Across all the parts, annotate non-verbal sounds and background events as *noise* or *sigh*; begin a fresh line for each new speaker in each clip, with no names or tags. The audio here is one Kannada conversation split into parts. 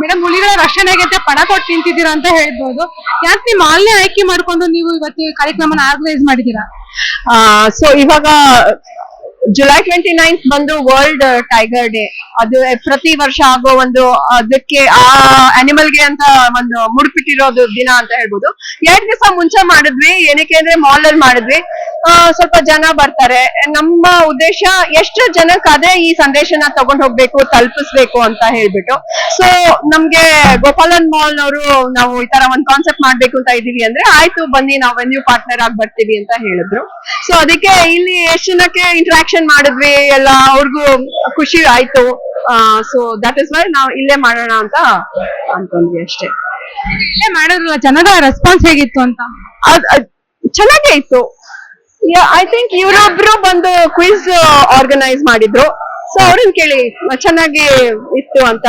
ಮೇಡಮ್ ಹುಲಿಗಳ ರಕ್ಷಣೆಗೆ ಪಣ ಕೊಟ್ಟು ನಿಂತಿದ್ದೀರಾ ಅಂತ ಹೇಳ್ಬೋದು. ಯಾಕೆ ನೀವು ಆಲ್ನೇ ಆಯ್ಕೆ ಮಾಡ್ಕೊಂಡು ನೀವು ಇವತ್ತು ಕಾರ್ಯಕ್ರಮನ ಆರ್ಗನೈಸ್ ಮಾಡಿದ್ದೀರಾ?
ಸೊ ಇವಾಗ ಜುಲೈ ಟ್ವೆಂಟಿ ನೈನ್ತ್ ಬಂದು ವರ್ಲ್ಡ್ ಟೈಗರ್ ಡೇ ಅದು ಪ್ರತಿ ವರ್ಷ ಆಗೋ ಒಂದು, ಅದಕ್ಕೆ ಆ ಅನಿಮಲ್ಗೆ ಅಂತ ಒಂದು ಮುಡುಪಿಟ್ಟಿರೋದು ದಿನ ಅಂತ ಹೇಳ್ಬೋದು. ಎರಡ್ ದಿವಸ ಮುಂಚೆ ಮಾಡಿದ್ವಿ, ಏನಕ್ಕೆ ಅಂದ್ರೆ ಮಾಲ್ ಅಲ್ಲಿ ಮಾಡಿದ್ವಿ. ಸ್ವಲ್ಪ ಜನ ಬರ್ತಾರೆ. ನಮ್ಮ ಉದ್ದೇಶ ಎಷ್ಟು ಜನಕ್ಕೆ ಅದೇ ಈ ಸಂದೇಶನ ತಗೊಂಡ್ ಹೋಗ್ಬೇಕು, ತಲುಪಿಸ್ಬೇಕು ಅಂತ ಹೇಳ್ಬಿಟ್ಟು. ಸೊ ನಮ್ಗೆ ಗೋಪಾಲನ್ ಮಾಲ್ ನವರು ನಾವು ಈ ತರ ಒಂದ್ ಕಾನ್ಸೆಪ್ಟ್ ಮಾಡ್ಬೇಕು ಅಂತ ಇದೀವಿ ಅಂದ್ರೆ, ಆಯ್ತು ಬನ್ನಿ ನಾವು ವೆನ್ಯೂ ಪಾರ್ಟ್ನರ್ ಆಗಿ ಬರ್ತೀವಿ ಅಂತ ಹೇಳಿದ್ರು. ಸೊ ಅದಕ್ಕೆ ಇಲ್ಲಿ ಎಷ್ಟು ಜನಕ್ಕೆ ಇಂಟ್ರಾಕ್ಷನ್ ಮಾಡಿದ್ವಿ ಎಲ್ಲ ಅವ್ರಿಗೂ ಖುಷಿ ಆಯ್ತು. ಸೊ ದಟ್ ಇಸ್ ವೈ ನಾವು ಇಲ್ಲೇ ಮಾಡೋಣ ಅಂತ ಅನ್ಕೊಂಡ್ವಿ ಅಷ್ಟೇ.
ಇಲ್ಲೇ ಮಾಡಿದ್ರಲ್ಲ ಜನರ ರೆಸ್ಪಾನ್ಸ್ ಹೇಗಿತ್ತು ಅಂತ?
ಚೆನ್ನಾಗೇ ಇತ್ತು. ಐ ಥಿಂಕ್ ಇವರೊಬ್ರು ಬಂದು ಕ್ವಿಜ್ ಆರ್ಗನೈಸ್ ಮಾಡಿದ್ರು. ಸೊ ಅವ್ರನ್ನ ಕೇಳಿ ಚೆನ್ನಾಗಿ ಇತ್ತು ಅಂತ.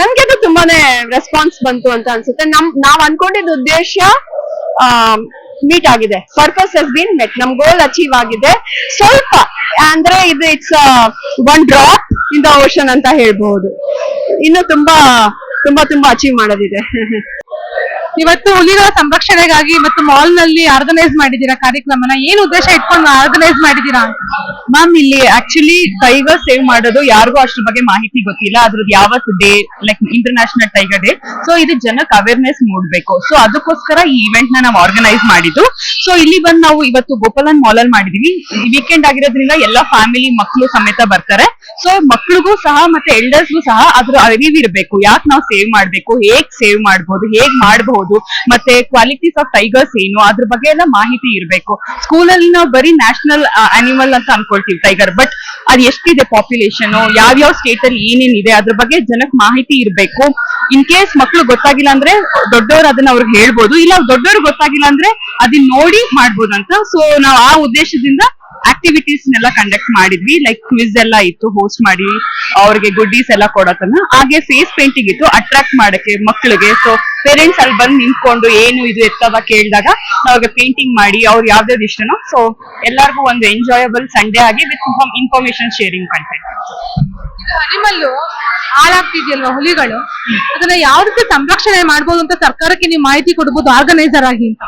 ನನ್ಗೆ ಅದು ತುಂಬಾನೇ ರೆಸ್ಪಾನ್ಸ್ ಬಂತು ಅಂತ ಅನ್ಸುತ್ತೆ. ನಮ್ ನಾವ್ ಅನ್ಕೊಂಡಿದ್ದ ಉದ್ದೇಶ ಮೀಟ್ ಆಗಿದೆ. ಪರ್ಪಸ್ ಹಸ್ ಬೀನ್ ಮೆಟ್ ನಮ್ ಗೋಲ್ ಅಚೀವ್ ಆಗಿದೆ. ಸ್ವಲ್ಪ ಅಂದ್ರೆ ಇದು it's one drop in the ocean ಅಂತ ಹೇಳ್ಬಹುದು ಇನ್ನು ತುಂಬಾ ತುಂಬಾ ತುಂಬಾ ಅಚೀವ್ ಮಾಡೋದಿದೆ. *laughs*
ಇವತ್ತು ಹುಲಿಗಳ ಸಂರಕ್ಷಣೆಗಾಗಿ ಮತ್ತು ಮಾಲ್ನಲ್ಲಿ ಆರ್ಗನೈಸ್ ಮಾಡಿದೀರಾ ಕಾರ್ಯಕ್ರಮನ? ಏನ್ ಉದ್ದೇಶ ಇಟ್ಕೊಂಡು ಆರ್ಗನೈಸ್ ಮಾಡಿದೀರಾ ಅಂತ?
ಮ್ಯಾಮ್ ಇಲ್ಲಿ ಆಕ್ಚುಲಿ ಟೈಗರ್ ಸೇವ್ ಮಾಡೋದು ಯಾರಿಗೂ ಅಷ್ಟ್ರ ಬಗ್ಗೆ ಮಾಹಿತಿ ಗೊತ್ತಿಲ್ಲ. ಅದ್ರದ್ದು ಯಾವತ್ತು day like international tiger day so ಇದು ಜನಕ್ಕೆ ಅವೇರ್ನೆಸ್ ಮೂಡ್ಬೇಕು. ಸೊ ಅದಕ್ಕೋಸ್ಕರ ಈ ಇವೆಂಟ್ನ ನಾವು ಆರ್ಗನೈಸ್ ಮಾಡಿದ್ದು. ಸೊ ಇಲ್ಲಿ ಬಂದು ನಾವು ಇವತ್ತು ಗೋಪಾಲನ್ ಮಾಲ್ ಅಲ್ಲಿ ಮಾಡಿದೀವಿ. ವೀಕೆಂಡ್ ಆಗಿರೋದ್ರಿಂದ ಎಲ್ಲ ಫ್ಯಾಮಿಲಿ ಮಕ್ಕಳು ಸಮೇತ ಬರ್ತಾರೆ. ಸೊ ಮಕ್ಳಿಗೂ ಸಹ ಮತ್ತೆ ಎಲ್ಡರ್ಸ್ಗೂ ಸಹ ಅದ್ರ ಅರಿವಿರಬೇಕು. ಯಾಕೆ ನಾವು ಸೇವ್ ಮಾಡ್ಬೇಕು? ಹೇಗ್ ಸೇವ್ ಮಾಡಬಹುದು ಹೇಗ್ ಮಾಡಬಹುದು? ಮತ್ತೆ ಕ್ವಾಲಿಟೀಸ್ ಆಫ್ ಟೈಗರ್ಸ್ ಏನು? ಅದ್ರ ಬಗ್ಗೆ ಎಲ್ಲ ಮಾಹಿತಿ ಇರಬೇಕು. ಸ್ಕೂಲಲ್ಲಿ ನಾವು ಬರೀ ನ್ಯಾಷನಲ್ ಅನಿಮಲ್ ಅಂತ ಅನ್ಕೊಳ್ತೀವಿ ಟೈಗರ್ ಬಟ್ ಅದ್ ಎಷ್ಟಿದೆ ಪಾಪ್ಯುಲೇಷನ್ ಯಾವ್ಯಾವ ಸ್ಟೇಟ್ ಅಲ್ಲಿ ಏನೇನಿದೆ? ಅದ್ರ ಬಗ್ಗೆ ಜನಕ್ ಮಾಹಿತಿ ಇರಬೇಕು. ಇನ್ ಕೇಸ್ ಮಕ್ಳು ಗೊತ್ತಾಗಿಲ್ಲ ಅಂದ್ರೆ ದೊಡ್ಡವ್ರು ಅದನ್ನ ಅವ್ರಿಗೆ ಹೇಳ್ಬೋದು. ಇಲ್ಲ ದೊಡ್ಡವ್ರಿಗೆ ಗೊತ್ತಾಗಿಲ್ಲ ಅಂದ್ರೆ ಅದನ್ನ ನೋಡಿ ಮಾಡ್ಬೋದಂತ. ಸೊ ನಾವು ಆ ಉದ್ದೇಶದಿಂದ ಆಕ್ಟಿವಿಟೀಸ್ ನೆಲ್ಲ ಕಂಡಕ್ಟ್ ಮಾಡಿದ್ವಿ ಲೈಕ್ ಕ್ವಿಸ್ ಎಲ್ಲ ಇತ್ತು ಹೋಸ್ಟ್ ಮಾಡಿ, ಅವ್ರಿಗೆ ಗುಡ್ಡೀಸ್ ಎಲ್ಲ ಕೊಡೋತನ ಹಾಗೆ ಫೇಸ್ ಪೇಂಟಿಂಗ್ ಇತ್ತು ಅಟ್ರಾಕ್ಟ್ ಮಾಡಕ್ಕೆ ಮಕ್ಕಳಿಗೆ ಸೊ ಪೇರೆಂಟ್ಸ್ ಅಲ್ಲಿ ಬಂದು ನಿಂತ್ಕೊಂಡು ಏನು ಇದು ಎತ್ತವ ಕೇಳಿದಾಗ ಅವ್ರಿಗೆ ಪೇಂಟಿಂಗ್ ಮಾಡಿ, ಅವ್ರು ಯಾವ್ದಾವ್ದು ಇಷ್ಟನೋ ಸೊ ಎಲ್ಲರಿಗೂ ಒಂದು ಎಂಜಾಯಬಲ್ ಸಂಡೇ ಆಗಿ with information sharing content
animal ಹಾಳಾಗ್ತಿದೆಯಲ್ವಾ ಹುಲಿಗಳು? ಅದನ್ನ ಯಾವ ರೀತಿ ಸಂರಕ್ಷಣೆ ಮಾಡ್ಬೋದು ಅಂತ ಸರ್ಕಾರಕ್ಕೆ ನೀವು ಮಾಹಿತಿ ಕೊಡ್ಬೋದು ಆರ್ಗನೈಸರ್ ಆಗಿ ಅಂತ.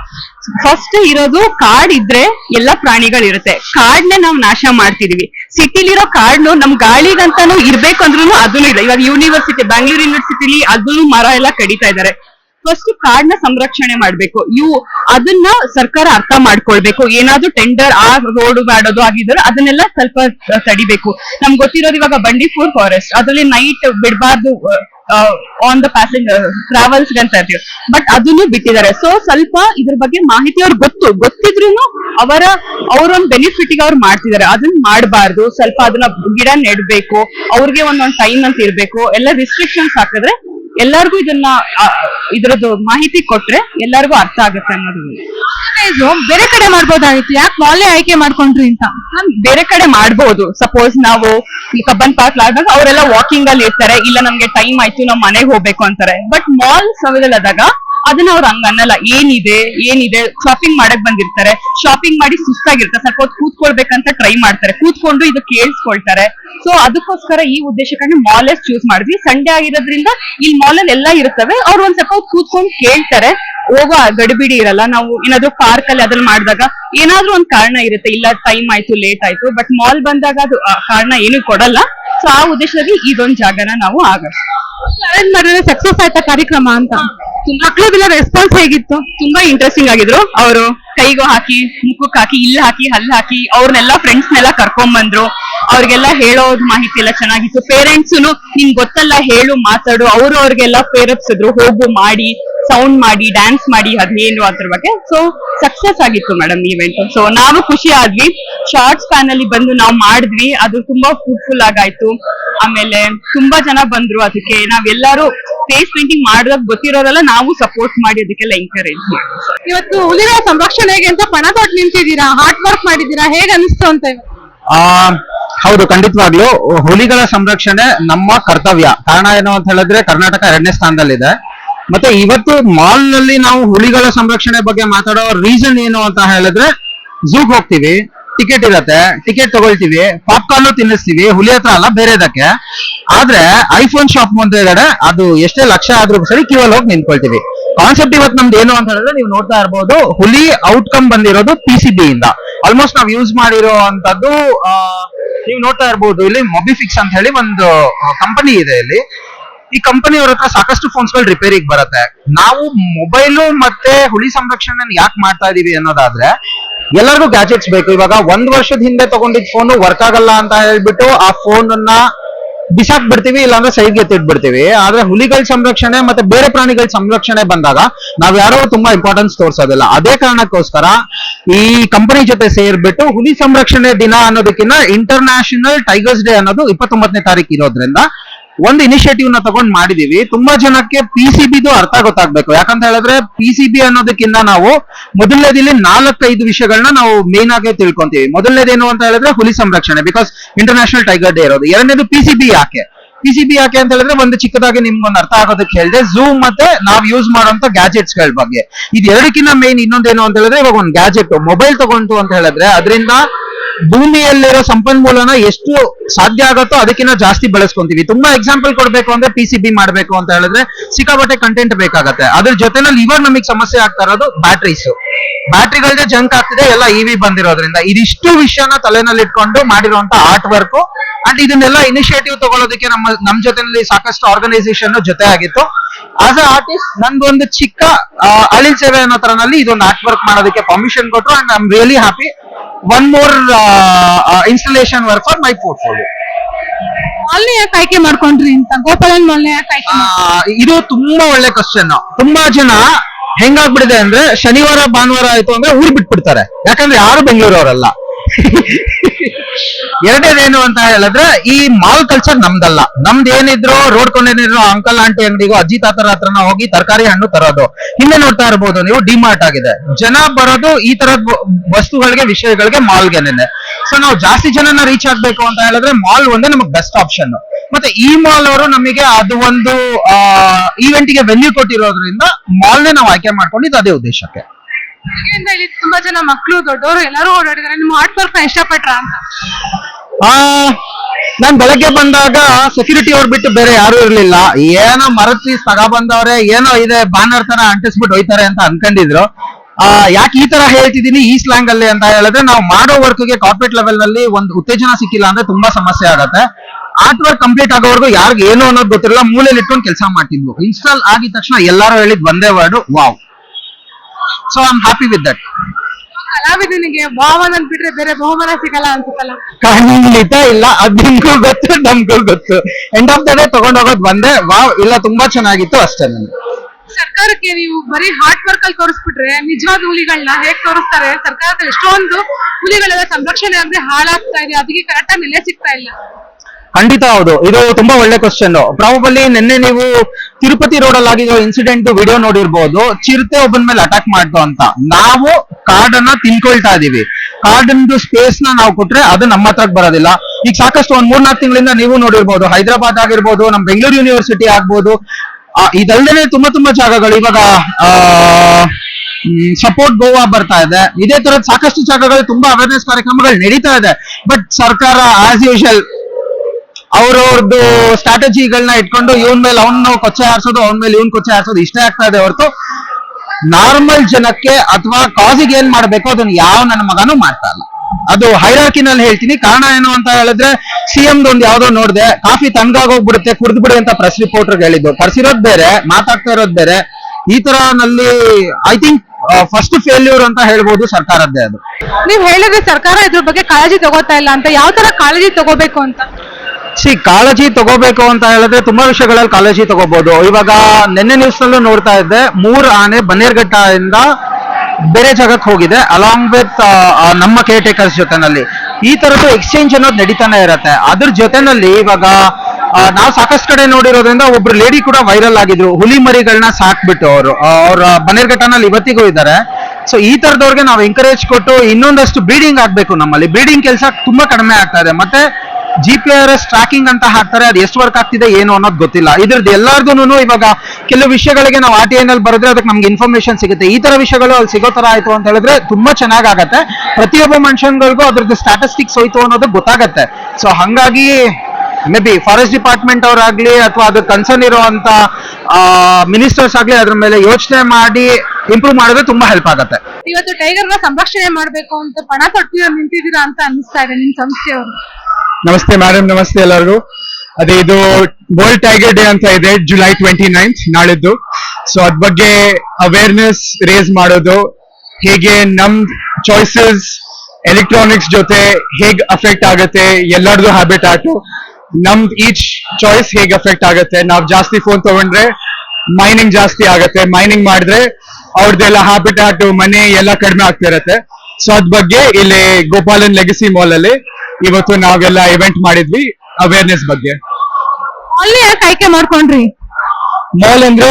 ಫಸ್ಟ್ ಇರೋದು ಕಾಡ್ ಇದ್ರೆ ಎಲ್ಲ ಪ್ರಾಣಿಗಳಿರುತ್ತೆ. ಕಾಡ್ನ ನಾವು ನಾಶ ಮಾಡ್ತಿದೀವಿ. ಸಿಟಿಲಿರೋ ಕಾಡ್ನು ನಮ್ ಗಾಳಿಗಂತಾನು ಇರ್ಬೇಕಂದ್ರೂ ಅದನ್ನು ಇಲ್ಲ. ಇವಾಗ ಯೂನಿವರ್ಸಿಟಿ ಬ್ಯಾಂಗ್ಳೂರ್ ಯೂನಿವರ್ಸಿಟಿಲಿ ಅದನ್ನು ಮರ ಎಲ್ಲ ಕಡಿತಾ ಇದಾರೆ. ಫಸ್ಟ್ ಕಾಡ್ನ ಸಂರಕ್ಷಣೆ ಮಾಡ್ಬೇಕು. ಇವು ಅದನ್ನ ಸರ್ಕಾರ ಅರ್ಥ ಮಾಡ್ಕೊಳ್ಬೇಕು. ಏನಾದ್ರೂ ಟೆಂಡರ್ ಆ ರೋಡ್ ಮಾಡೋದು ಆಗಿದ್ರೆ ಅದನ್ನೆಲ್ಲ ಸ್ವಲ್ಪ ತಡಿಬೇಕು. ನಮ್ಗೆ ಗೊತ್ತಿರೋದು ಇವಾಗ ಬಂಡೀಪುರ್ ಫಾರೆಸ್ಟ್ ಅದ್ರಲ್ಲಿ ನೈಟ್ ಬಿಡಬಾರ್ದು ಆನ್ ದ ಪ್ಯಾಸೆಂಜರ್ ಟ್ರಾವೆಲ್ಸ್ ಅಂತ ಇರ್ತೀವಿ. ಬಟ್ ಅದನ್ನು ಬಿಟ್ಟಿದ್ದಾರೆ. ಸೊ ಸ್ವಲ್ಪ ಇದ್ರ ಬಗ್ಗೆ ಮಾಹಿತಿ ಅವ್ರಿಗೆ ಗೊತ್ತು. ಗೊತ್ತಿದ್ರು ಅವರ, ಅವ್ರೊಂದ್ ಬೆನಿಫಿಟ್ಗೆ ಅವ್ರು ಮಾಡ್ತಿದ್ದಾರೆ. ಅದನ್ನ ಮಾಡಬಾರ್ದು. ಸ್ವಲ್ಪ ಅದನ್ನ ಗಿಡ ನೆಡ್ಬೇಕು. ಅವ್ರಿಗೆ ಒಂದೊಂದ್ ಟೈಮ್ ಅಂತ ಇರ್ಬೇಕು. ಎಲ್ಲ ರಿಸ್ಟ್ರಿಕ್ಷನ್ಸ್ ಹಾಕಿದ್ರೆ ಎಲ್ಲರಿಗೂ ಇದನ್ನ ಇದ್ರದ್ದು ಮಾಹಿತಿ ಕೊಟ್ರೆ ಎಲ್ಲರಿಗೂ ಅರ್ಥ ಆಗುತ್ತೆ ಅನ್ನೋದು.
ಬೇರೆ ಕಡೆ ಮಾಡ್ಬೋದಾಗಿತ್ತು. ಯಾಕೆ ಮಾಲೇ ಆಯ್ಕೆ ಮಾಡ್ಕೊಂಡ್ರಿ ಅಂತ?
ಬೇರೆ ಕಡೆ ಮಾಡ್ಬೋದು. ಸಪೋಸ್ ನಾವು ಈ ಕಬ್ಬನ್ ಪಾರ್ಕ್ ಆದಾಗ ಅವರೆಲ್ಲ ವಾಕಿಂಗ್ ಅಲ್ಲಿ ಇರ್ತಾರೆ. ಇಲ್ಲ ನಮ್ಗೆ ಟೈಮ್ ಆಯ್ತು ನಾವು ಮನೆಗೆ ಹೋಗ್ಬೇಕು ಅಂತಾರೆ. ಬಟ್ ಮಾಲ್ ಸಮಯದಲ್ಲಿ ಆದಾಗ ಅದನ್ನ ಅವ್ರು ಹಂಗ ಅನ್ನಲ್ಲ. ಏನಿದೆ? ಏನಿದೆ? ಶಾಪಿಂಗ್ ಮಾಡಕ್ ಬಂದಿರ್ತಾರೆ. ಶಾಪಿಂಗ್ ಮಾಡಿ ಸುಸ್ತಾಗಿರ್ತಾರೆ. ಸ್ವಲ್ಪ ಹೊತ್ತು ಕೂತ್ಕೊಳ್ಬೇಕಂತ ಟ್ರೈ ಮಾಡ್ತಾರೆ. ಕೂತ್ಕೊಂಡು ಇದು ಕೇಳಿಸ್ಕೊಳ್ತಾರೆ. ಸೊ ಅದಕ್ಕೋಸ್ಕರ ಈ ಉದ್ದೇಶಕ್ಕಾಗಿ ಮಾಲ್ ಚೂಸ್ ಮಾಡಿದ್ವಿ. ಸಂಡೇ ಆಗಿರೋದ್ರಿಂದ ಇಲ್ಲಿ ಮಾಲ್ ಅಲ್ಲಿ ಎಲ್ಲ ಇರ್ತವೆ ಅವ್ರು ಒಂದ್ ಸ್ವಲ್ಪ ಹೊತ್ತು ಕೂತ್ಕೊಂಡು ಕೇಳ್ತಾರೆ. ಹೋಗೋ ಗಡಿಬಿಡಿ ಇರಲ್ಲ. ನಾವು ಏನಾದ್ರು ಪಾರ್ಕ್ ಅಲ್ಲಿ ಅದ್ರಲ್ಲಿ ಮಾಡಿದಾಗ ಏನಾದ್ರೂ ಒಂದ್ ಕಾರಣ ಇರುತ್ತೆ. ಇಲ್ಲ ಟೈಮ್ ಆಯ್ತು ಲೇಟ್ ಆಯ್ತು. ಬಟ್ ಮಾಲ್ ಬಂದಾಗ ಅದು ಕಾರಣ ಏನು ಕೊಡಲ್ಲ. ಸೊ ಆ ಉದ್ದೇಶದಲ್ಲಿ ಇದೊಂದು ಜಾಗನ ನಾವು ಆಗ
ಅರೇಂಜ್ ಮಾಡಿದ್ರೆ ಸಕ್ಸಸ್ ಆಯ್ತಾ ಕಾರ್ಯಕ್ರಮ ಅಂತ? ಮಕ್ಳದೆಲ್ಲ ರೆಸ್ಪಾನ್ಸ್ ಹೇಗಿತ್ತು?
ತುಂಬಾ ಇಂಟ್ರೆಸ್ಟಿಂಗ್ ಆಗಿದ್ರು. ಅವರು ಕೈಗೂ ಹಾಕಿ, ಮುಖಕ್ಕೆ ಹಾಕಿ, ಇಲ್ಲಿ ಹಾಕಿ, ಹಲ್ಲು ಹಾಕಿ, ಅವ್ರನ್ನೆಲ್ಲ ಫ್ರೆಂಡ್ಸ್ ನೆಲ್ಲ ಕರ್ಕೊಂಡ್ ಬಂದ್ರು ಅವ್ರಿಗೆಲ್ಲ ಹೇಳೋ ಮಾಹಿತಿ ಎಲ್ಲ ಚೆನ್ನಾಗಿತ್ತು. ಪೇರೆಂಟ್ಸ್ ನಿಂಗ್ ಗೊತ್ತಲ್ಲ ಹೇಳು ಮಾತಾಡು ಅವ್ರು ಅವ್ರಿಗೆಲ್ಲ ಪ್ರೇರೇಪಿಸಿದ್ರು. ಹೋಗು ಮಾಡಿ ಸೌಂಡ್ ಮಾಡಿ ಡ್ಯಾನ್ಸ್ ಮಾಡಿ ಅದೇನು ಅದ್ರ ಬಗ್ಗೆ. ಸೊ ಸಕ್ಸಸ್ ಆಗಿತ್ತು ಮೇಡಮ್ ಇವೆಂಟ್ ಸೊ ನಾವು ಖುಷಿ ಆದ್ವಿ. ಶಾರ್ಟ್ ಸ್ಪ್ಯಾನ್ ಅಲ್ಲಿ ಬಂದು ನಾವು ಮಾಡಿದ್ವಿ. ಅದು ತುಂಬಾ ಫ್ರೂಟ್ಫುಲ್ ಆಗಾಯ್ತು. ಆಮೇಲೆ ತುಂಬಾ ಜನ ಬಂದ್ರು ಅದಕ್ಕೆ. ನಾವೆಲ್ಲರೂ ಫೇಸ್ ಪೇಂಟಿಂಗ್ ಮಾಡಿದಾಗ ಗೊತ್ತಿರೋರೆಲ್ಲ ನಾವು ಸಪೋರ್ಟ್ ಮಾಡಿ ಅದಕ್ಕೆಲ್ಲ ಎಂಕರೇಜ್ ಮಾಡಿ
ಇವತ್ತು ಸಂರಕ್ಷಣೆ ಸಂರಕ್ಷಣೆಗೆ ಅಂತ ಪಣ ತೊಟ್ಟು ನಿಂತಿದ್ದೀರಾ? ಹಾರ್ಡ್ ವರ್ಕ್ ಮಾಡಿದ್ದೀರಾ? ಹೇಗೆ ಅನಿಸ್ತು ಅಂತ ಇವತ್ತು?
ಆ ಹೌದು, ಖಂಡಿತವಾಗ್ಲು. ಹುಲಿಗಳ ಸಂರಕ್ಷಣೆ ನಮ್ಮ ಕರ್ತವ್ಯ. ಕಾರಣ ಏನು ಅಂತ ಹೇಳಿದ್ರೆ ಕರ್ನಾಟಕ ಎರಡನೇ ಸ್ಥಾನದಲ್ಲಿದೆ. ಮತ್ತೆ ಇವತ್ತು ಮಾಲ್ನಲ್ಲಿ ನಾವು ಹುಲಿಗಳ ಸಂರಕ್ಷಣೆ ಬಗ್ಗೆ ಮಾತಾಡೋ ರೀಸನ್ ಏನು ಅಂತ ಹೇಳಿದ್ರೆ ಝೂಗ್ ಹೋಗ್ತೀವಿ ಟಿಕೆಟ್ ಇರತ್ತೆ ಟಿಕೆಟ್ ತಗೊಳ್ತೀವಿ ಪಾಪ್ಕಾರ್ನ್ ತಿನ್ನಿಸ್ತೀವಿ, ಹುಲಿ ಹತ್ರ ಅಲ್ಲ ಬೇರೆದಕ್ಕೆ ಆದ್ರೆ ಐಫೋನ್ ಶಾಪ್ ಮುಂದೆಗಡೆ ಅದು ಎಷ್ಟೇ ಲಕ್ಷ ಆದ್ರೂ ಸರಿ ಅಲ್ಲಿ ಹೋಗಿ ನಿಂತ್ಕೊಳ್ತೀವಿ. ಕಾನ್ಸೆಪ್ಟ್ ಇವತ್ತು ನಮ್ದು ಏನು ಅಂತ ಹೇಳಿದ್ರೆ ನೀವು ನೋಡ್ತಾ ಇರ್ಬೋದು, ಹುಲಿ ಔಟ್ಕಮ್ ಬಂದಿರೋದು ಪಿ ಸಿ ಬಿ ಇಂದ. ಆಲ್ಮೋಸ್ಟ್ ನಾವು ಯೂಸ್ ಮಾಡಿರೋ ಅಂತದ್ದು ನೀವು ನೋಡ್ತಾ ಇರ್ಬೋದು, ಇಲ್ಲಿ ಮೊಬಿಫಿಕ್ಸ್ ಅಂತ ಹೇಳಿ ಒಂದು ಕಂಪನಿ ಇದೆ ಇಲ್ಲಿ. ಈ ಕಂಪನಿಯವ್ರ ಹತ್ರ ಸಾಕಷ್ಟು ಫೋನ್ಸ್ಗಳು ರಿಪೇರಿಗೆ ಬರುತ್ತೆ. ನಾವು ಮೊಬೈಲು ಮತ್ತೆ ಹುಳಿ ಸಂರಕ್ಷಣೆ ಯಾಕೆ ಮಾಡ್ತಾ ಇದೀವಿ ಅನ್ನೋದಾದ್ರೆ, ಎಲ್ಲರಿಗೂ ಗ್ಯಾಜೆಟ್ಸ್ ಬೇಕು. ಇವಾಗ ಒಂದ್ ವರ್ಷದ ಹಿಂದೆ ತಗೊಂಡಿದ್ ಫೋನ್ ವರ್ಕ್ ಆಗಲ್ಲ ಅಂತ ಹೇಳ್ಬಿಟ್ಟು ಆ ಫೋನ್ ಅನ್ನ ಬಿಸಾಕ್ ಬಿಡ್ತೀವಿ, ಇಲ್ಲಾಂದ್ರೆ ಸೈಡ್ಗೆ ಎತ್ತಿಟ್ಬಿಡ್ತೀವಿ ಆದ್ರೆ ಹುಲಿಗಳ ಸಂರಕ್ಷಣೆ ಮತ್ತೆ ಬೇರೆ ಪ್ರಾಣಿಗಳ ಸಂರಕ್ಷಣೆ ಬಂದಾಗ ನಾವ್ ಯಾರೋ ತುಂಬಾ ಇಂಪಾರ್ಟೆನ್ಸ್ ತೋರ್ಸೋದಿಲ್ಲ. ಅದೇ ಕಾರಣಕ್ಕೋಸ್ಕರ ಈ ಕಂಪನಿ ಜೊತೆ ಸೇರ್ಬಿಟ್ಟು ಹುಲಿ ಸಂರಕ್ಷಣೆ ದಿನ ಅನ್ನೋದಕ್ಕಿಂತ ಇಂಟರ್ನ್ಯಾಷನಲ್ ಟೈಗರ್ಸ್ ಡೇ ಅನ್ನೋದು ಇಪ್ಪತ್ತೊಂಬತ್ತನೇ ತಾರೀಕು ಇರೋದ್ರಿಂದ ಒಂದು ಇನಿಷಿಯೇಟಿವ್ನ ತಗೊಂಡ್ ಮಾಡಿದೀವಿ. ತುಂಬಾ ಜನಕ್ಕೆ ಪಿ ಸಿ ಬಿದು ಅರ್ಥ ಗೊತ್ತಾಗ್ಬೇಕು. ಯಾಕಂತ ಹೇಳಿದ್ರೆ ಪಿ ಸಿ ಬಿ ಅನ್ನೋದಕ್ಕಿಂತ ನಾವು ಮೊದಲನೇದಿಲ್ಲಿ ನಾಲ್ಕೈದು ವಿಷಯಗಳನ್ನ ನಾವು ಮೇನ್ ಆಗಿ ತಿಳ್ಕೊಂತೀವಿ. ಮೊದಲನೇದೇನು ಅಂತ ಹೇಳಿದ್ರೆ ಹುಲಿ ಸಂರಕ್ಷಣೆ ಬಿಕಾಸ್ ಇಂಟರ್ನ್ಯಾಷನಲ್ ಟೈಗರ್ ಡೇ ಇರೋದು. ಎರಡನೇದು ಪಿ ಸಿ ಬಿ ಯಾಕೆ? ಪಿ ಸಿ ಬಿ ಯಾಕೆ ಅಂತ ಹೇಳಿದ್ರೆ ಒಂದು ಚಿಕ್ಕದಾಗಿ ನಿಮ್ಗೊಂದು ಅರ್ಥ ಆಗೋದಕ್ಕೆ ಹೇಳಿದೆ ಝೂಮ್ ಮತ್ತೆ ನಾವು ಯೂಸ್ ಮಾಡುವಂತ ಗ್ಯಾಜೆಟ್ಸ್ಗಳ ಬಗ್ಗೆ. ಇದು ಎರಡಕ್ಕಿಂತ ಮೇನ್ ಇನ್ನೊಂದೇನು ಅಂತ ಹೇಳಿದ್ರೆ ಇವಾಗ ಒಂದು ಗ್ಯಾಜೆಟ್ ಮೊಬೈಲ್ ತಗೊಂಡು ಅಂತ ಹೇಳಿದ್ರೆ, ಅದರಿಂದ ಭೂಮಿಯಲ್ಲಿರೋ ಸಂಪನ್ಮೂಲನ ಎಷ್ಟು ಸಾಧ್ಯ ಆಗುತ್ತೋ ಅದಕ್ಕಿಂತ ಜಾಸ್ತಿ ಬಳಸ್ಕೊಂತೀವಿ. ತುಂಬಾ ಎಕ್ಸಾಂಪಲ್ ಕೊಡ್ಬೇಕು ಅಂದ್ರೆ ಪಿ ಸಿ ಬಿ ಮಾಡ್ಬೇಕು ಅಂತ ಹೇಳಿದ್ರೆ ಸಿಕ್ಕಾಪಟ್ಟೆ ಕಂಟೆಂಟ್ ಬೇಕಾಗತ್ತೆ. ಅದ್ರ ಜೊತೆನಲ್ಲಿ ಇವಾಗ ನಮಗೆ ಸಮಸ್ಯೆ ಆಗ್ತಾ ಇರೋದು ಬ್ಯಾಟ್ರೀಸ್ ಬ್ಯಾಟ್ರಿಗಳದೇ ಜಂಕ್ ಆಗ್ತಿದೆ, ಎಲ್ಲ ಇವಿ ಬಂದಿರೋದ್ರಿಂದ. ಇದಿಷ್ಟು ವಿಷಯನ ತಲೆನಲ್ಲಿ ಇಟ್ಕೊಂಡು ಮಾಡಿರುವಂತ ಆರ್ಟ್ ವರ್ಕ್ ಅಂಡ್ ಇದನ್ನೆಲ್ಲ ಇನಿಷಿಯೇಟಿವ್ ತಗೊಳೋದಕ್ಕೆ ನಮ್ಮ, ನಮ್ ಜೊತೆನಲ್ಲಿ ಸಾಕಷ್ಟು ಆರ್ಗನೈಸೇಷನ್ ಜೊತೆ ಆಗಿತ್ತು. ಆಸ್ ಅ ಆರ್ಟಿಸ್ಟ್ ನನ್ಗೊಂದು ಚಿಕ್ಕ ಅಳಿಲ್ ಸೇವೆ ಅನ್ನೋ ತರನಲ್ಲಿ ಇದೊಂದು ಆರ್ಟ್ ವರ್ಕ್ ಮಾಡೋದಕ್ಕೆ ಪರ್ಮಿಷನ್ ಕೊಟ್ಟರು and I am really happy one more installation work for my portfolio
ಮಾಲ್ನ ಯಾಕೆ ಆಯ್ಕೆ ಮಾಡ್ಕೊಂಡ್ರಿ ಅಂತ? ಗೋಪಾಲನ್ ಮಾಲ್ನ ಯಾಕೆ ಆಯ್ಕೆ ಮಾಡ್ಕೊಂಡ್ರಿ?
ಇದು ತುಂಬಾ ಒಳ್ಳೆ ಕ್ವಶನ್ ತುಂಬಾ ಜನ ಹೆಂಗಾಗ್ಬಿಡಿದೆ ಅಂದ್ರೆ ಶನಿವಾರ ಭಾನುವಾರ ಆಯ್ತು ಅಂದ್ರೆ ಊರ್ ಬಿಟ್ಬಿಡ್ತಾರೆ. ಯಾಕಂದ್ರೆ ಯಾರು ಬೆಂಗಳೂರವರಲ್ಲ. ಎರಡನೇದೇನು ಅಂತ ಹೇಳಿದ್ರೆ, ಈ ಮಾಲ್ ಕಲ್ಚರ್ ನಮ್ದಲ್ಲ. ನಮ್ದು ಏನಿದ್ರು ರೋಡ್ ಕೊಂಡೇನಿದ್ರು ಅಂಕಲ್ ಆಂಟಿ ಅಂಗಡಿಗೂ ಅಜ್ಜಿ, ತಾತರ ಹತ್ರನ ಹೋಗಿ ತರಕಾರಿ ಹಣ್ಣು ತರೋದು. ಹಿಂದೆ ನೋಡ್ತಾ ಇರ್ಬೋದು, ನೀವು ಡಿಮಾರ್ಟ್ ಆಗಿದೆ. ಜನ ಬರೋದು ಈ ತರದ ವಸ್ತುಗಳಿಗೆ, ವಿಷಯಗಳಿಗೆ ಮಾಲ್ಗೆನೆ ಸೊ ನಾವು ಜಾಸ್ತಿ ಜನನ ರೀಚ್ ಆಗ್ಬೇಕು ಅಂತ ಹೇಳಿದ್ರೆ ಮಾಲ್ ಒಂದೇ ನಮಗೆ ಬೆಸ್ಟ್ ಆಪ್ಷನ್ ಮತ್ತೆ ಈ ಮಾಲ್ ಅವರು ನಮಗೆ ಅದು ಒಂದು ಈವೆಂಟ್ಗೆ ವೆನ್ಯೂ ಕೊಟ್ಟಿರೋದ್ರಿಂದ ಮಾಲ್ ನೇ ನಾವು ಆಯ್ಕೆ ಮಾಡ್ಕೊಂಡಿದ್ದು ಅದೇ ಉದ್ದೇಶಕ್ಕೆ.
ತುಂಬಾ ಜನ ಮಕ್ಕಳು ದೊಡ್ಡವರು ಎಲ್ಲರೂ ಓಡಾಡಿದ್ರೆ ನಿಮ್ಮ ಆರ್ಟ್ ವರ್ಕ್ನ ಇಷ್ಟಪಟ್ರ ಅಂತ?
ಆ, ನಾನ್ ಬೆಳಗ್ಗೆ ಬಂದಾಗ ಸೆಕ್ಯೂರಿಟಿ ಅವ್ರು ಬಿಟ್ಟು ಬೇರೆ ಯಾರು ಇರ್ಲಿಲ್ಲ. ಏನೋ ಮರತಿ ಪೀಸ್ ಬಂದವ್ರೆ, ಏನೋ ಇದೆ ಬ್ಯಾನರ್ ತರ ಅಂಟಿಸ್ಬಿಟ್ಟು ಹೋಯ್ತಾರೆ ಅಂತ ಅನ್ಕೊಂಡಿದ್ರು. ಆ, ಯಾಕೆ ಈ ತರ ಹೇಳ್ತಿದೀನಿ ಈ ಸ್ಲಾಂಗ್ ಅಲ್ಲಿ ಅಂತ ಹೇಳಿದ್ರೆ ನಾವು ಮಾಡೋ ವರ್ಕ್ಗೆ ಕಾರ್ಪೊರೇಟ್ ಲೆವೆಲ್ನಲ್ಲಿ ಒಂದು ಉತ್ತೇಜನ ಸಿಕ್ಕಿಲ್ಲ ಅಂದ್ರೆ ತುಂಬಾ ಸಮಸ್ಯೆ ಆಗತ್ತೆ. ಆರ್ಟ್ ವರ್ಕ್ ಕಂಪ್ಲೀಟ್ ಆಗೋವರೆಗೂ ಯಾರಿಗೂ ಏನು ಅನ್ನೋದು ಗೊತ್ತಿರಲ್ಲ ಮೂಲೆಯಲ್ಲಿ ಇಟ್ಕೊಂಡು ಕೆಲಸ ಮಾಡ್ತಿದ್ವು. ಇನ್ಸ್ಟಾಲ್ ಆಗಿದ ತಕ್ಷಣ ಎಲ್ಲರೂ ಹೇಳಿದ್ ಒಂದೇ word wow so I am happy with that
ಕಲಾವಿದನಿಗೆ ವಾವನ್ ಬಿಟ್ರೆ ಬೇರೆ ಬಹುಮಾನ ಸಿಗಲ್ಲ ಅನ್ಸುತ್ತಲ್ಲ?
ಖಂಡಿತ ಇಲ್ಲ. ಅದ್ ನಿಮ್ಗೂ ಗೊತ್ತು ನಮ್ಗೂ ಗೊತ್ತು. ಎಂಡ್ ಆಫ್ ದ ಡೇ ತಗೊಂಡ್ ಹೋಗೋದ್ ಬಂದೆ ವಾವ್ ಇಲ್ಲ ತುಂಬಾ ಚೆನ್ನಾಗಿತ್ತು ಅಷ್ಟೇ ನನಗೆ.
ಸರ್ಕಾರಕ್ಕೆ ನೀವು ಬರೀ ಹಾರ್ಟ್ ವರ್ಕ್ ಅಲ್ಲಿ ತೋರಿಸ್ಬಿಟ್ರೆ ನಿಜವಾದ ಹುಲಿಗಳನ್ನ ಹೇಗ್ ತೋರಿಸ್ತಾರೆ? ಸರ್ಕಾರದಲ್ಲಿ ಎಷ್ಟೊಂದು ಹುಲಿಗಳೆಲ್ಲ ಸಂರಕ್ಷಣೆ ಅಂದ್ರೆ ಹಾಳಾಗ್ತಾ ಇದೆ. ಅದಕ್ಕೆ ಕರೆಕ್ಟ್ ಆಗಿ ನೆಲೆ ಸಿಗ್ತಾ ಇಲ್ಲ.
ಖಂಡಿತ ಹೌದು. ಇದು ತುಂಬಾ ಒಳ್ಳೆ ಕ್ವಶನ್ ಪ್ರಾಬಲಿ ನಿನ್ನೆ ನೀವು ತಿರುಪತಿ ರೋಡ್ ಅಲ್ಲಿ ಆಗಿರೋ ಇನ್ಸಿಡೆಂಟ್ ವಿಡಿಯೋ ನೋಡಿರ್ಬೋದು. ಚಿರತೆ ಒಬ್ಬನ ಮೇಲೆ ಅಟ್ಯಾಕ್ ಮಾಡ್ತು ಅಂತ. ನಾವು ಕಾಡನ್ನ ತಿನ್ಕೊಳ್ತಾ ಇದೀವಿ. ಕಾಡಿಂದು ಸ್ಪೇಸ್ನ ನಾವು ಕೊಟ್ರೆ ಅದು ನಮ್ಮ ಹತ್ರಕ್ ಬರೋದಿಲ್ಲ. ಈಗ ಸಾಕಷ್ಟು ಒಂದ್ ಮೂರ್ನಾಲ್ಕು ತಿಂಗಳಿಂದ ನೀವು ನೋಡಿರ್ಬೋದು, ಹೈದರಾಬಾದ್ ಆಗಿರ್ಬೋದು, ನಮ್ ಬೆಂಗಳೂರು ಯೂನಿವರ್ಸಿಟಿ ಆಗ್ಬೋದು. ಇದಲ್ದೇನೆ ತುಂಬಾ ತುಂಬಾ ಜಾಗಗಳು ಇವಾಗ ಸಪೋರ್ಟ್ ಗೋವಾ ಬರ್ತಾ ಇದೆ. ಇದೇ ತರದ ಸಾಕಷ್ಟು ಜಾಗಗಳು ತುಂಬಾ ಅವೇರ್ನೆಸ್ ಕಾರ್ಯಕ್ರಮಗಳು ನಡೀತಾ ಇದೆ. ಬಟ್ ಸರ್ಕಾರ ಆಸ್ ಯೂಶಲ್ ಅವ್ರವ್ರದ್ದು ಸ್ಟ್ರಾಟಜಿಗಳನ್ನ ಇಟ್ಕೊಂಡು ಇವನ್ ಮೇಲೆ ಅವನು ಕೊಚ್ಚೆ ಹಾರಿಸೋದು, ಅವನ ಮೇಲೆ ಇವನ್ ಕೊಚ್ಚೆ ಹಾರಿಸೋದು ಇಷ್ಟೇ ಆಗ್ತಾ ಇದೆ ಹೊರತು ನಾರ್ಮಲ್ ಜನಕ್ಕೆ ಅಥವಾ ಕಾಸಿಗೆ ಏನ್ ಮಾಡ್ಬೇಕು ಅದನ್ನ ಯಾವ ನನ್ನ ಮಗನೂ ಮಾಡ್ತಾ ಇಲ್ಲ. ಅದು ಹೈರಾಕಿನಲ್ಲಿ ಹೇಳ್ತೀನಿ. ಕಾರಣ ಏನು ಅಂತ ಹೇಳಿದ್ರೆ ಸಿಎಂ ಒಂದು ಯಾವ್ದೋ ನೋಡಿದೆ, ಕಾಫಿ ತಣ್ಣಗಾಗೋಗ್ಬಿಡುತ್ತೆ ಕುಡ್ದು ಬಿಡಿ ಅಂತ ಪ್ರೆಸ್ ರಿಪೋರ್ಟರ್ ಹೇಳಿದ್ದು. ಕರ್ಸಿರೋದ್ ಬೇರೆ, ಮಾತಾಡ್ತಾ ಇರೋದ್ ಬೇರೆ. ಈ ತರ ನಲ್ಲಿ ಐ ಥಿಂಕ್ ಫಸ್ಟ್ ಫೇಲ್ಯೂರ್ ಅಂತ ಹೇಳ್ಬೋದು ಸರ್ಕಾರದ್ದೇ ಅದು.
ನೀವ್ ಹೇಳಿದ್ರೆ ಸರ್ಕಾರ ಇದ್ರ ಬಗ್ಗೆ ಕಾಳಜಿ ತಗೋತಾ ಇಲ್ಲ ಅಂತ, ಯಾವ ತರ ಕಾಳಜಿ ತಗೋಬೇಕು ಅಂತ?
ಸಿ, ಕಾಳಜಿ ತಗೋಬೇಕು ಅಂತ ಹೇಳಿದ್ರೆ ತುಂಬಾ ವಿಷಯಗಳಲ್ಲಿ ಕಾಳಜಿ ತಗೋಬಹುದು ಇವಾಗ ನಿನ್ನೆ ನ್ಯೂಸ್ ನಲ್ಲೂ ನೋಡ್ತಾ ಇದ್ದೆ, ಮೂರ್ ಆನೆ ಬನ್ನೇರ್ಘಟ್ಟ ಇಂದ ಬೇರೆ ಜಾಗಕ್ಕೆ ಹೋಗಿದೆ ಅಲಾಂಗ್ ವಿತ್ ನಮ್ಮ ಕೇರ್ ಟೇಕರ್ಸ್ ಜೊತೆನಲ್ಲಿ. ಈ ತರದ್ದು ಎಕ್ಸ್ಚೇಂಜ್ ಅನ್ನೋದು ನಡೀತಾನೆ ಇರತ್ತೆ. ಅದ್ರ ಜೊತೆನಲ್ಲಿ ಇವಾಗ ನಾವು ಸಾಕಷ್ಟು ಕಡೆ ನೋಡಿರೋದ್ರಿಂದ ಒಬ್ರು ಲೇಡಿ ಕೂಡ ವೈರಲ್ ಆಗಿದ್ರು. ಹುಲಿ ಮರಿಗಳನ್ನ ಸಾಕ್ಬಿಟ್ಟು ಅವರು. ಅವ್ರ ಬನ್ನೇರ್ಘಟ್ಟನಲ್ಲಿ ಇವತ್ತಿಗೂ ಇದ್ದಾರೆ ಸೊ ಈ ತರದವ್ರಿಗೆ ನಾವು ಎಂಕರೇಜ್ ಕೊಟ್ಟು ಇನ್ನೊಂದಷ್ಟು ಬ್ರೀಡಿಂಗ್ ಆಗ್ಬೇಕು ನಮ್ಮಲ್ಲಿ. ಬ್ರೀಡಿಂಗ್ ಕೆಲಸ ತುಂಬಾ ಕಡಿಮೆ ಆಗ್ತಾ ಇದೆ. ಮತ್ತೆ G P R S tracking ಅಂತ ಹಾಕ್ತಾರೆ, ಅದು ಎಷ್ಟು ವರ್ಕ್ ಆಗ್ತಿದೆ, ಏನು ಅನ್ನೋದು ಗೊತ್ತಿಲ್ಲ. ಇದ್ರದ್ದು ಎಲ್ಲರಿಗೂ ಇವಾಗ ಕೆಲವು ವಿಷಯಗಳಿಗೆ ನಾವು ಆರ್ ಟಿ ಐ ನಲ್ಲಿ ಬರೆದ್ರೆ ಅದಕ್ಕೆ ನಮ್ಗೆ ಇನ್ಫಾರ್ಮೇಶನ್ ಸಿಗುತ್ತೆ. ಈ ತರ ವಿಷಯಗಳು ಅಲ್ಲಿ ಸಿಗೋ ತರ ಆಯ್ತು ಅಂತ ಹೇಳಿದ್ರೆ ತುಂಬಾ ಚೆನ್ನಾಗಾಗತ್ತೆ. ಪ್ರತಿಯೊಬ್ಬ ಮನುಷ್ಯನ್ಗಳಿಗೂ ಅದ್ರದ್ದು ಸ್ಟಾಟಿಸ್ಟಿಕ್ಸ್ ಹೋಯ್ತು ಅನ್ನೋದು ಗೊತ್ತಾಗತ್ತೆ. ಸೊ ಹಂಗಾಗಿ ಮೇ ಬಿ ಫಾರೆಸ್ಟ್ ಡಿಪಾರ್ಟ್ಮೆಂಟ್ ಅವರಾಗ್ಲಿ ಅಥವಾ ಅದ್ರ ಕನ್ಸರ್ನ್ ಇರುವಂತ ಮಿನಿಸ್ಟರ್ಸ್ ಆಗ್ಲಿ ಅದ್ರ ಮೇಲೆ ಯೋಚನೆ ಮಾಡಿ ಇಂಪ್ರೂವ್ ಮಾಡಿದ್ರೆ ತುಂಬಾ ಹೆಲ್ಪ್ ಆಗತ್ತೆ.
ಇವತ್ತು ಟೈಗರ್ನ ಸಂರಕ್ಷಣೆ ಮಾಡಬೇಕು ಅಂತ, ಪಣ ತೊಟ್ಟು ನಿಂತಿದ್ದೀರಾ ಅಂತ ಅನಿಸ್ತಾ ಇದೆ ನಿಮ್ ಸಂಸ್ಥೆಯವರು.
ನಮಸ್ತೆ ಮೇಡಮ್ ನಮಸ್ತೆ ಎಲ್ಲರಿಗೂ. ಅದೇ ಇದು ವರ್ಲ್ಡ್ ಟೈಗರ್ ಡೇ ಅಂತ ಇದೆ ಜುಲೈ ಟ್ವೆಂಟಿ ನೈನ್ತ್ ನಾಳಿದ್ದು. ಸೊ ಅದ್ ಬಗ್ಗೆ ಅವೇರ್ನೆಸ್ ರೇಸ್ ಮಾಡೋದು, ಹೇಗೆ ನಮ್ ಚಾಯ್ಸಸ್ ಎಲೆಕ್ಟ್ರಾನಿಕ್ಸ್ ಜೊತೆ ಹೇಗ್ ಅಫೆಕ್ಟ್ ಆಗುತ್ತೆ, ಎಲ್ಲರದು ಹ್ಯಾಬಿಟ್ ಆಟು ನಮ್ ಈಚ್ ಚಾಯ್ಸ್ ಹೇಗ್ ಅಫೆಕ್ಟ್ ಆಗುತ್ತೆ. ನಾವ್ ಜಾಸ್ತಿ ಫೋನ್ ತಗೊಂಡ್ರೆ ಮೈನಿಂಗ್ ಜಾಸ್ತಿ ಆಗುತ್ತೆ. ಮೈನಿಂಗ್ ಮಾಡಿದ್ರೆ ಅವ್ರದ್ದೆಲ್ಲ ಹ್ಯಾಬಿಟ್ ಆಟು ಮನೆ ಎಲ್ಲ ಕಡಿಮೆ ಆಗ್ತಿರತ್ತೆ ಸೊ ಅದ್ ಬಗ್ಗೆ ಇಲ್ಲಿ ಗೋಪಾಲನ್ ಲೆಗಸಿ ಮಾಲ್ ಅಲ್ಲಿ ಇವತ್ತು ನಾವೆಲ್ಲ ಇವೆಂಟ್ ಮಾಡಿದ್ವಿ ಅವೇರ್ನೆಸ್ ಬಗ್ಗೆ.
ಅಲ್ಲಿ ಯಾಕೆ ಆಯ್ಕೆ ಮಾಡ್ಕೊಂಡ್ರಿ?
ಮಾಲ್ ಅಂದ್ರೆ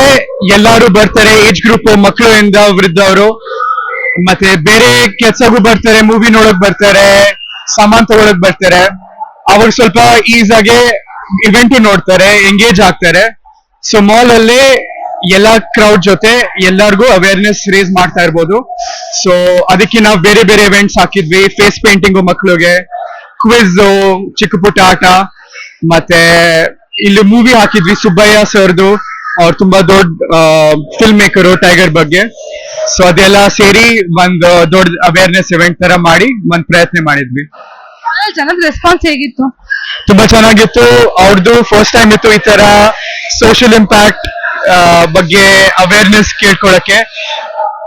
ಎಲ್ಲಾರು ಬರ್ತಾರೆ ಏಜ್ ಗ್ರೂಪ್ ಮಕ್ಕಳು ಇಂದ ವೃದ್ಧವರು ಮತ್ತೆ ಬೇರೆ ಕೆಲ್ಸಗೂ ಬರ್ತಾರೆ ಮೂವಿ ನೋಡಕ್ ಬರ್ತಾರೆ ಸಾಮಾನ್ ತಗೊಳಕ್ ಬರ್ತಾರೆ. ಅವ್ರು ಸ್ವಲ್ಪ ಈಸ್ ಆಗಿ ಇವೆಂಟ್ ನೋಡ್ತಾರೆ ಎಂಗೇಜ್ ಆಗ್ತಾರೆ. ಸೊ ಮಾಲ್ ಅಲ್ಲಿ ಎಲ್ಲಾ ಕ್ರೌಡ್ ಜೊತೆ ಎಲ್ಲರಿಗೂ ಅವೇರ್ನೆಸ್ ರೇಸ್ ಮಾಡ್ತಾ ಇರ್ಬೋದು. ಸೊ ಅದಕ್ಕೆ ನಾವು ಬೇರೆ ಬೇರೆ ಇವೆಂಟ್ಸ್ ಹಾಕಿದ್ವಿ ಫೇಸ್ ಪೇಂಟಿಂಗು ಮಕ್ಕಳಿಗೆ ಕ್ವಿಜ್ ಚಿಕ್ಕ ಪುಟ್ಟ ಆಟ ಮತ್ತೆ ಇಲ್ಲಿ ಮೂವಿ ಹಾಕಿದ್ವಿ ಸುಬ್ಬಯ್ಯ ಸರ್ದು. ಅವ್ರು ತುಂಬಾ ದೊಡ್ಡ ಫಿಲ್ಮ್ ಮೇಕರು ಟೈಗರ್ ಬಗ್ಗೆ. ಸೊ ಅದೆಲ್ಲ ಸೇರಿ ಒಂದು ದೊಡ್ಡ ಅವೇರ್ನೆಸ್ ಇವೆಂಟ್ ತರ ಮಾಡಿ ಒಂದ್ ಪ್ರಯತ್ನ ಮಾಡಿದ್ವಿ.
ಜನದ ರೆಸ್ಪಾನ್ಸ್ ಹೇಗಿತ್ತು?
ತುಂಬಾ ಚೆನ್ನಾಗಿತ್ತು. ಅವ್ರದ್ದು ಫಸ್ಟ್ ಟೈಮ್ ಇತ್ತು ಈ ತರ ಸೋಷಿಯಲ್ ಇಂಪ್ಯಾಕ್ಟ್ ಬಗ್ಗೆ ಅವೇರ್ನೆಸ್ ಕೇಳ್ಕೊಳಕ್ಕೆ.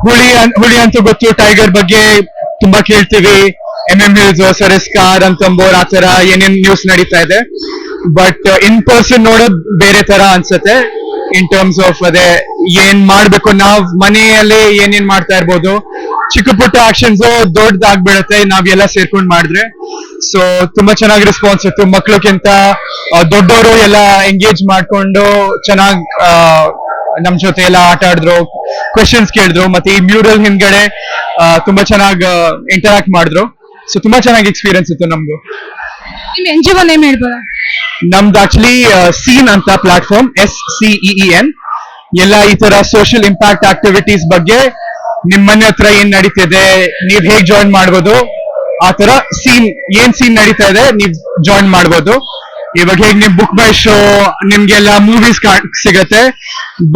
ಹುಳಿ ಹುಳಿ ಅಂತೂ ಗೊತ್ತು ಟೈಗರ್ ಬಗ್ಗೆ ತುಂಬಾ ಕೇಳ್ತೀವಿ. M M hills Sariska Ranthambore ಆ ತರ ಏನೇನ್ ನ್ಯೂಸ್ ನಡೀತಾ ಇದೆ. ಬಟ್ ಇನ್ ಪರ್ಸನ್ ನೋಡೋದ್ ಬೇರೆ ತರ ಅನ್ಸುತ್ತೆ. ಇನ್ ಟರ್ಮ್ಸ್ ಆಫ್ ಅದೇ ಏನ್ ಮಾಡ್ಬೇಕು ನಾವ್ ಮನೆಯಲ್ಲಿ ಏನೇನ್ ಮಾಡ್ತಾ ಇರ್ಬೋದು. ಚಿಕ್ಕ ಪುಟ್ಟ ಆಕ್ಷನ್ಸ್ ದೊಡ್ಡದಾಗ್ಬಿಡತ್ತೆ ನಾವೆಲ್ಲ ಸೇರ್ಕೊಂಡ್ ಮಾಡಿದ್ರೆ. ಸೊ ತುಂಬಾ ಚೆನ್ನಾಗಿ ರೆಸ್ಪಾನ್ಸ್ ಇತ್ತು. ಮಕ್ಳಕ್ಕಿಂತ ದೊಡ್ಡವರು ಎಲ್ಲ ಎಂಗೇಜ್ ಮಾಡ್ಕೊಂಡು ಚೆನ್ನಾಗ್ ನಮ್ ಜೊತೆ ಎಲ್ಲ ಆಟ ಆಡಿದ್ರು ಕ್ವಶನ್ಸ್ ಕೇಳಿದ್ರು. ಮತ್ತೆ ಈ ಮ್ಯೂರಲ್ ಹಿಂದ್ಗಡೆ ತುಂಬಾ ಚೆನ್ನಾಗಿ ಇಂಟರಾಕ್ಟ್ ಮಾಡಿದ್ರು. ಸೊ ತುಂಬಾ ಚೆನ್ನಾಗಿ ಎಕ್ಸ್ಪೀರಿಯನ್ಸ್ ಇತ್ತು ನಮ್ದು.
ನಿಮ್ ಎನ್ ಜಿ ಒ ನೇಮ್ ಹೇಳ್ಬೋದಾ?
ನಮ್ದು ಆಕ್ಚುಲಿ ಸೀನ್ ಅಂತ platform S C E E N ಎಲ್ಲ ಈ ತರ ಸೋಷಿಯಲ್ ಇಂಪ್ಯಾಕ್ಟ್ ಆಕ್ಟಿವಿಟೀಸ್ ಬಗ್ಗೆ ನಿಮ್ ಮನೆ ಹತ್ರ ಏನ್ ನಡೀತಿದೆ ನೀವ್ ಹೇಗ್ ಜಾಯಿನ್ ಮಾಡ್ಬೋದು ಆ ತರ ಸೀನ್ ಏನ್ ಸೀನ್ ನಡೀತಾ ಇದೆ ನೀವ್ ಜಾಯಿನ್ ಮಾಡ್ಬೋದು. ಇವಾಗ ಹೇಗ್ ನಿಮ್ ಬುಕ್ ಬೈ ಶೋ ನಿಮ್ಗೆಲ್ಲ ಮೂವೀಸ್ ಸಿಗತ್ತೆ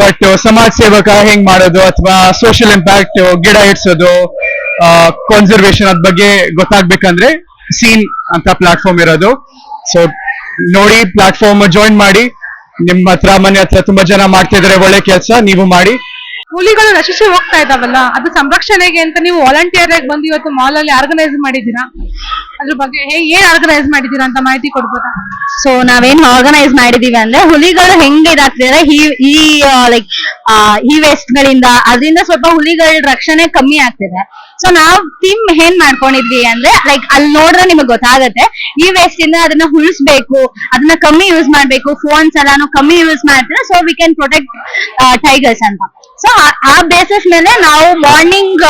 ಬಟ್ ಸಮಾಜ ಸೇವಕ ಹೆಂಗ್ ಮಾಡೋದು ಅಥವಾ ಸೋಷಿಯಲ್ ಇಂಪ್ಯಾಕ್ಟ್ ಗಿಡ ಇಡ್ಸೋದು ಕನ್ಸರ್ವೇಶನ್ ಅದ್ ಬಗ್ಗೆ ಗೊತ್ತಾಗ್ಬೇಕಂದ್ರೆ ಸೀನ್ ಅಂತ ಪ್ಲಾಟ್ಫಾರ್ಮ್ ಇರೋದು. ಸೊ ನೋಡಿ ಪ್ಲಾಟ್ಫಾರ್ಮ್ ಜಾಯಿನ್ ಮಾಡಿ. ನಿಮ್ಮ ಹತ್ರ, ಮನೆ ಹತ್ರ ತುಂಬಾ ಜನ ಮಾಡ್ತಿದಾರೆ, ಒಳ್ಳೆ ಕೆಲಸ, ನೀವು ಮಾಡಿ.
ಹುಲಿಗಳು ನಶಿಸಿ ಹೋಗ್ತಾ ಇದಾವಲ್ಲ ಅದು ಸಂರಕ್ಷಣೆಗೆ ಅಂತ ನೀವು ವಾಲಂಟಿಯರ್ ಆಗಿ ಬಂದು ಇವತ್ತು ಮಾಲ್ ಅಲ್ಲಿ ಆರ್ಗನೈಸ್ ಮಾಡಿದೀರಾ ಅದ್ರ ಬಗ್ಗೆ ಏನ್ ಆರ್ಗನೈಸ್ ಮಾಡಿದೀರಾ ಅಂತ ಮಾಹಿತಿ ಕೊಡ್ಬೋದಾ?
ಸೊ ನಾವೇನ್ ಆರ್ಗನೈಸ್ ಮಾಡಿದೀವಿ ಅಂದ್ರೆ ಹುಲಿಗಳು ಹೆಂಗ್ ಇದಾಗ್ತಿದ್ರೆ ಈ ಲೈಕ್ ಈ ವೇಸ್ಟ್ ಗಳಿಂದ ಅದರಿಂದ ಸ್ವಲ್ಪ ಹುಲಿಗಳ ರಕ್ಷಣೆ ಕಮ್ಮಿ ಆಗ್ತಿದೆ. ಸೊ ನಾವ್ ಥೀಮ್ ಏನ್ ಮಾಡ್ಕೊಂಡಿದ್ವಿ ಅಂದ್ರೆ ಲೈಕ್ ಅಲ್ಲಿ ನೋಡ್ರೆ ನಿಮಗೆ ಗೊತ್ತಾಗತ್ತೆ, ಈ ವೇಸ್ಟ್ ಇಂದ ಅದನ್ನ ಉಳಿಸ್ಬೇಕು, ಅದನ್ನ ಕಮ್ಮಿ ಯೂಸ್ ಮಾಡ್ಬೇಕು ಫೋನ್ಸ್ ಎಲ್ಲಾನು ಕಮ್ಮಿ ಯೂಸ್ ಮಾಡ್ತಾರೆ so we can protect tigers ಅಂತ. ಸೊ ಆ ಬೇಸಿಸ್ ಮೇಲೆ ನಾವು ಮಾರ್ನಿಂಗ್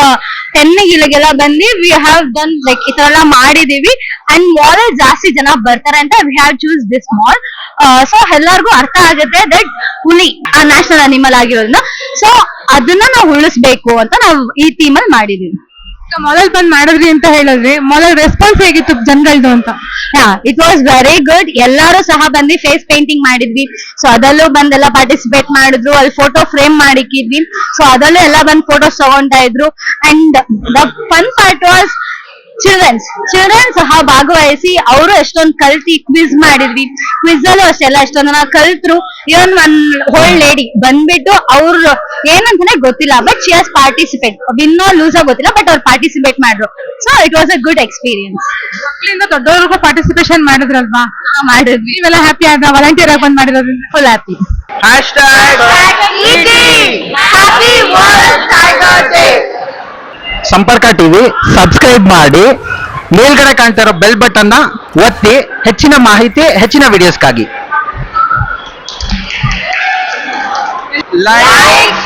ಟೆನ್ ಇಲ್ಲಿಗೆಲ್ಲ ಬಂದು ವಿ ಹ್ಯಾವ್ ಡನ್ ಲೈಕ್ ಈ ತರ ಎಲ್ಲ ಮಾಡಿದೀವಿ ಅಂಡ್ ಮಾಲ್ ಜಾಸ್ತಿ ಜನ ಬರ್ತಾರೆ ಅಂತ we have choose this mall so ಎಲ್ಲರಿಗೂ ಅರ್ಥ ಆಗುತ್ತೆ ದಟ್ ಹುಲಿ, ಆ ನ್ಯಾಷನಲ್ ಅನಿಮಲ್ ಆಗಿರೋದ್ರಿಂದ. ಸೊ ಅದನ್ನ ನಾವು ಉಳಿಸ್ಬೇಕು ಅಂತ ನಾವು ಈ ಟೀಮ್ ಅಲ್ಲಿ ಮಾಡಿದೀವಿ.
ಮಾಲಲ್ಲಿ ಬಂದ್ ಮಾಡಿದ್ರಿ ಅಂತ ಹೇಳಿದ್ರಿ. ಮೊದಲ್ ರೆಸ್ಪಾನ್ಸ್ ಹೇಗಿತ್ತು ಜನರಲ್ದು ಅಂತ?
ಇಟ್ ವಾಸ್ ವೆರಿ ಗುಡ್ ಎಲ್ಲರೂ ಸಹ ಬಂದಿ ಫೇಸ್ ಪೇಂಟಿಂಗ್ ಮಾಡಿದ್ವಿ. ಸೊ ಅದಲ್ಲೂ ಬಂದೆಲ್ಲ ಪಾರ್ಟಿಸಿಪೇಟ್ ಮಾಡಿದ್ರು. ಅಲ್ಲಿ ಫೋಟೋ ಫ್ರೇಮ್ ಮಾಡಿಕ್ಕಿದ್ವಿ. ಸೊ ಅದಲ್ಲೂ ಎಲ್ಲ ಬಂದ್ ಫೋಟೋಸ್ ತಗೊಂತಾ ಇದ್ರು. And the fun part was childrens children ಸಹ ಭಾಗವಹಿಸಿ ಅವರು ಎಷ್ಟೊಂದು ಕಲ್ತಿ ಕ್ವಿಜ್ ಮಾಡಿದ್ವಿ. ಕ್ವಿಜ್ ಅಲ್ಲೂ ಅಷ್ಟೆಲ್ಲ ಎಷ್ಟೊಂದನ ಕಲ್ತರು. ಕಲ್ತ್ರು ಇವನ್ ಒನ್ ಹೋಲ್ ಲೇಡಿ ಬಂದ್ಬಿಟ್ಟು ಅವ್ರು ಏನಂತಾನೆ ಗೊತ್ತಿಲ್ಲ but she has participate win or lose ಗೊತ್ತಿಲ್ಲ ಬಟ್ ಅವ್ರು ಪಾರ್ಟಿಸಿಪೇಟ್ ಮಾಡಿದ್ರು so it was a good experience
ಮಕ್ಕಳಿಂದ ದೊಡ್ಡವ್ರಿಗೂ ಪಾರ್ಟಿಸಿಪೇಷನ್ ಮಾಡಿದ್ರಲ್ವಾ?
ಮಾಡಿದ್ವಿ.
ಇವೆಲ್ಲ ಹ್ಯಾಪಿ ಆದ ವಾಲಂಟಿಯರ್ ಆಗಿ ಬಂದ್ ಮಾಡಿರೋದ್ರಿಂದ?
Full happy
Samparka TV, subscribe ಮಾಡಿ, ಮೇಲ್ಗಡೆ ಕಾಣ್ತಾ ಇರೋ ಬೆಲ್ ಬಟನ್ನ ಒತ್ತಿ ಹೆಚ್ಚಿನ ಮಾಹಿತಿ, ಹೆಚ್ಚಿನ ವಿಡಿಯೋಸ್ಗಾಗಿ. ಲೈಕ್